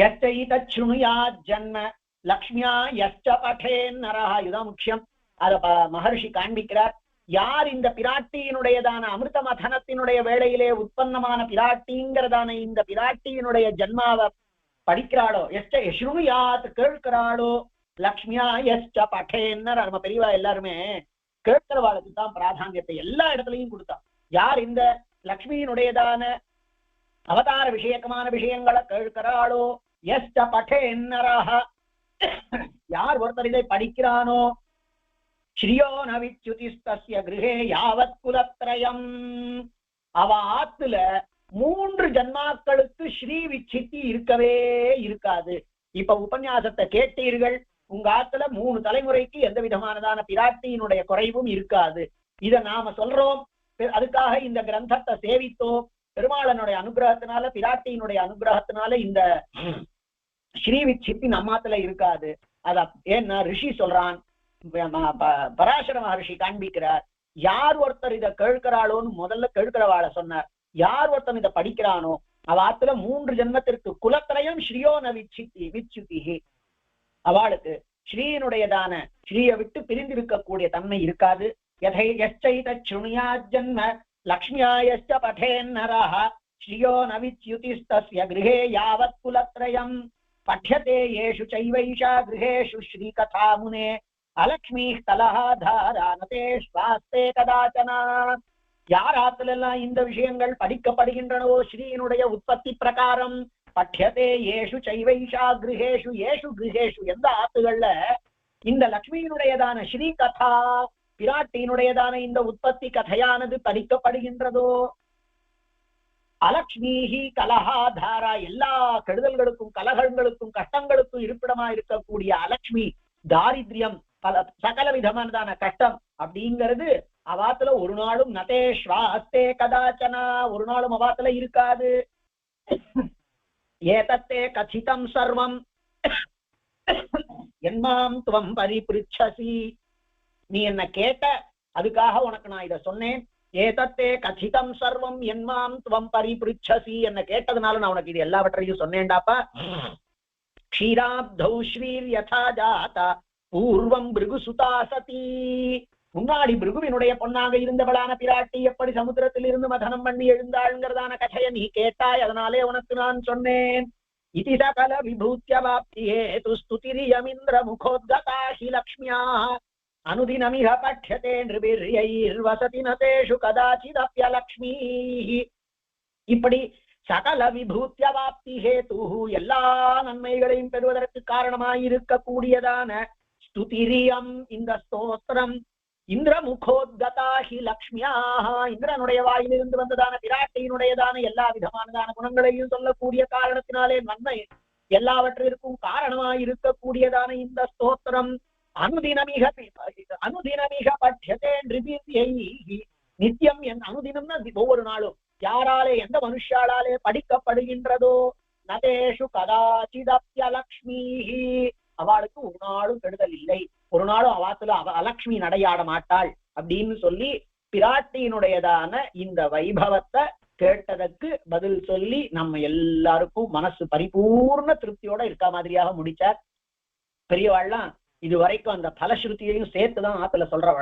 யச்சைதச்சுணுயாஜன்ம லக்ஷ்மியா எச்ச பட்டேன் நரஹா. இதுதான் முக்கியம். அத மகர்ஷி காண்பிக்கிறார். யார் இந்த பிராட்டியினுடையதான அமிர்த மதனத்தினுடைய வேளையிலே உற்பத்தமான பிராட்டிங்கிறதான இந்த பிராட்டியினுடைய ஜன்மாவை படிக்கிறாளோ? எஸ்ட யஸ்ருயாத் கேட்கிறாளோ? லக்ஷ்மியா எஸ்ட பட்டேன்னர் நம்ம பெரியவா எல்லாருமே கேட்கிறவாளுக்கு தான் பிராதானியத்தை எல்லா இடத்துலயும் கொடுத்தா. யார் இந்த லக்ஷ்மியினுடையதான அவதார விஷயக்கமான விஷயங்களை கேட்கிறாளோ? எஸ்ட பட்டேன்னராக. யார் ஒருத்தர் இதை படிக்கிறானோ? ஸ்ரீயோ நவிச்சுதிஸ்திய கிருஹே யாவத் குலத்திரயம் அவ ஆத்துல மூன்று ஜன்மாக்களுக்கு ஸ்ரீ விச்சித்தி இருக்கவே இருக்காது. இப்ப உபன்யாசத்தை கேட்டீர்கள். உங்க ஆத்துல மூணு தலைமுறைக்கு எந்த விதமானதான பிராட்டியினுடைய குறைவும் இருக்காது. இதை நாம சொல்றோம். அதுக்காக இந்த கிரந்தத்தை சேவித்தோம். பெருமாளனுடைய அனுகிரகத்தினால பிராட்டியினுடைய அனுகிரகத்தினால இந்த ஸ்ரீ விச்சித்தி நம்மாத்துல இருக்காது. அத ஏன்னா ரிஷி சொல்றான் பராசர மகர்ஷி காண்பிக்கிறார் யார் ஒருத்தர் இத கேட்கிறாளோன்னு முதல்ல கேட்கிறவாள சொன்னார். யார் ஒருத்தன் இதை படிக்கிறானோ அவாத்துல மூன்று ஜென்மத்திற்கு குலத்திலையும் ஸ்ரீயோன விச்சித்தி விச்சுதிஹி அவளுக்கு ஸ்ரீயினுடையதான ஸ்ரீயை விட்டு பிரிந்திருக்கக்கூடிய தன்மை இருக்காது. எதை எச்சைத சுணியா ஜென்ம लक्ष्म्यायश्च पठेन्नरः श्रियो न विच्युतिस्तस्य गृहे यावत् कुलत्रयम्। पठ्यते येषु चैवैषा गृहेषु श्रीकथामुने। அலட்சுமிஹ் கலஹாதாரானதே ஸ்வாஸ்தே கதாச்சனா யார் ஆத்திலெல்லாம் இந்த விஷயங்கள் படிக்கப்படுகின்றனவோ ஸ்ரீயினுடைய உற்பத்தி பிரகாரம் பட்யதே ஏஷு சைவைஷா கிரகேஷு ஏஷு கிரகேஷு எந்த ஆத்துகள்ல இந்த லக்ஷ்மியினுடையதான ஸ்ரீ கதா பிராட்டியினுடையதான இந்த உற்பத்தி கதையானது படிக்கப்படுகின்றதோ அலக்ஷ்மீஹி கலஹாதாரா எல்லா கெடுதல்களுக்கும் கலகங்களுக்கும் கஷ்டங்களுக்கும் இருப்பிடமா இருக்கக்கூடிய அலக்ஷ்மி தாரித்ரியம் பல சகல விதமானதான கஷ்டம் அப்படிங்கிறது அவாத்துல ஒரு நாளும் நதே ஸ்வாஸ்தே கதாச்சனா ஒரு நாளும் அவாத்துல இருக்காது. ஏதத்தே கதிதம் சர்வம். என்மாம் துவம் பரிபிருச்சசி. நீ என்ன கேட்ட? அதுக்காக உனக்கு நான் இதை சொன்னேன். ஏதத்தே கச்சிதம் சர்வம் என்மாம் துவம் பரிபிருச்சசி என்ன கேட்டதுனால நான் உனக்கு இது எல்லாவற்றையும் சொன்னேன்டாப்பா. க்ஷீராப்தௌ ஸ்ரீர் யதா ஜாதா பூர்வம் பிருகுசுதா சதி முன்னாடி பிருகுவினுடைய பொன்னாக இருந்தவளான பிராட்டி எப்படி சமுத்திரத்தில் இருந்து மதனம் பண்ணி எழுந்தாளுங்கிறதான கதையை நீ கேட்டாய் அதனாலே உனக்கு நான் சொன்னேன். இதி சகல விபூத்திய வாப்தியே துஸ்துதிரியமிந்திர முகோத்கதாஹி லக்ஷ்மியா. अनुदिनमिह पठ्यते பட்யதே न நதேஷு कदाचिदप्यलक्ष्मीः இப்படி சகல விபூத்தியவாப்தி ஹேது எல்லா நன்மைகளையும் பெறுவதற்கு காரணமாயிருக்கக்கூடியதான ஸ்துதிரியம் இந்த ஸ்தோத்திரம். இந்திர முகோத்கதா ஹி லக்ஷ்மியாக இந்திரனுடைய வாயிலிருந்து வந்ததான பிராட்டியினுடையதான எல்லா விதமானதான குணங்களையும் சொல்லக்கூடிய காரணத்தினாலே நன்மை எல்லாவற்றிற்கும் காரணமாயிருக்கக்கூடியதான இந்த ஸ்தோத்திரம். அனுதினமிக அனுதினமிக பட்சத்தே நிருபியை நித்தியம் என் அனுதினம்னா ஒவ்வொரு நாளும். யாராலே எந்த மனுஷாலாலே படிக்கப்படுகின்றதோ நதேஷு கதாச்சிதப்ய லக்ஷ்மி அவளுக்கு ஒரு நாளும் கெடுதல் இல்லை. ஒரு நாளும் அவாத்துல அவ அலக்ஷ்மி நடையாட மாட்டாள் அப்படின்னு சொல்லி பிராட்டியினுடையதான இந்த வைபவத்தை கேட்டதற்கு பதில் சொல்லி நம்ம எல்லாருக்கும் மனசு பரிபூர்ண திருப்தியோட இருக்க மாதிரியாக முடிச்சார். பெரியவாள்லாம் இது வரைக்கும் அந்த பலஸ்ருதியையும் சேர்த்துதான் ஆத்துல சொல்ற